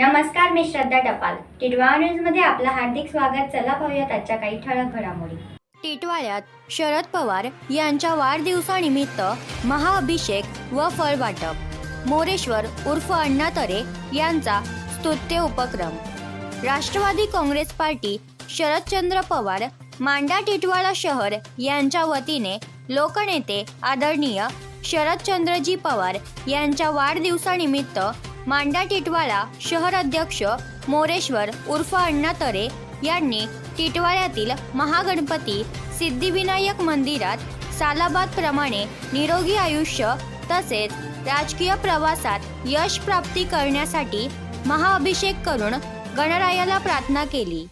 नमस्कार मी श्रद्धा टपाल. टिडवा न्यूजमध्ये आपलं हार्दिक स्वागत. चला पाहूयात आजच्या काही ठळक घडामोडी. टिटवाळ्यात शरद पवार यांच्या वाढदिवसानिमित्त महाअभिषेक व फळ वाटप मोरेश्वर उर्फ अण्णा तरे यांचा स्तुत्य उपक्रम. राष्ट्रवादी काँग्रेस पार्टी शरदचंद्र पवार मांडा टिटवाळा शहर यांच्या वतीने लोकनेते आदरणीय शरदचंद्रजी पवार यांच्या वाढदिवसानिमित्त मांडा टिटवाळा शहर अध्यक्ष मोरेश्वर उर्फ अण्णातरे यांनी टिटवाळ्यातील महागणपती सिद्धिविनायक मंदिरात सालाबाद प्रमाणे निरोगी आयुष्य तसेच राजकीय प्रवासात यश प्राप्ती करण्यासाठी महाअभिषेक करून गणरायाला प्रार्थना केली.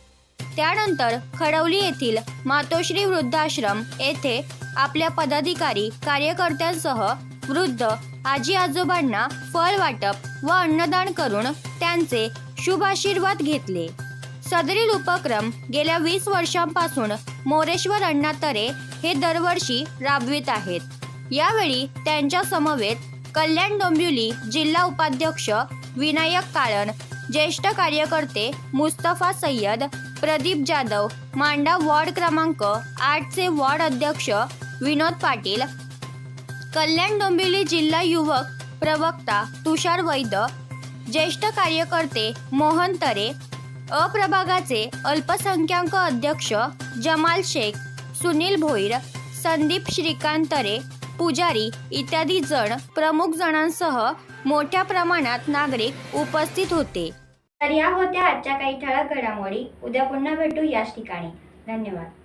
त्यानंतर खडवली येथील मातोश्री वृद्धाश्रम येथे आपल्या पदाधिकारी कार्यकर्त्यांसह वृद्ध आजी आजोबांना फळ वाटप व अन्नदान करून त्यांचे शुभाशीर्वाद घेतले. सदरील उपक्रम गेल्या वीस वर्षांपासून मोरेश्वर अण्णातरे हे दरवर्षी राबवित आहेत. यावेळी त्यांच्या समवेत कल्याण डोंबिवली जिल्हा उपाध्यक्ष विनायक काळण ज्येष्ठ कार्यकर्ते मुस्तफा सय्यद प्रदीप जाधव मांडा वॉर्ड क्रमांक आठचे वॉर्ड अध्यक्ष विनोद पाटील कल्याण डोंबिवली जिल्हा युवक प्रवक्ता तुषार वैद ज्येष्ठ कार्यकर्ते मोहन तरे अप्रभागाचे अल्पसंख्याक अध्यक्ष जमाल शेख सुनील भोईर संदीप श्रीकांत तरे पुजारी इत्यादी जण प्रमुख जणांसह मोठ्या प्रमाणात नागरिक उपस्थित होते. तर या होत्या आजच्या काही ठळक घडामोडी. उद्या पुन्हा भेटू याच ठिकाणी. धन्यवाद.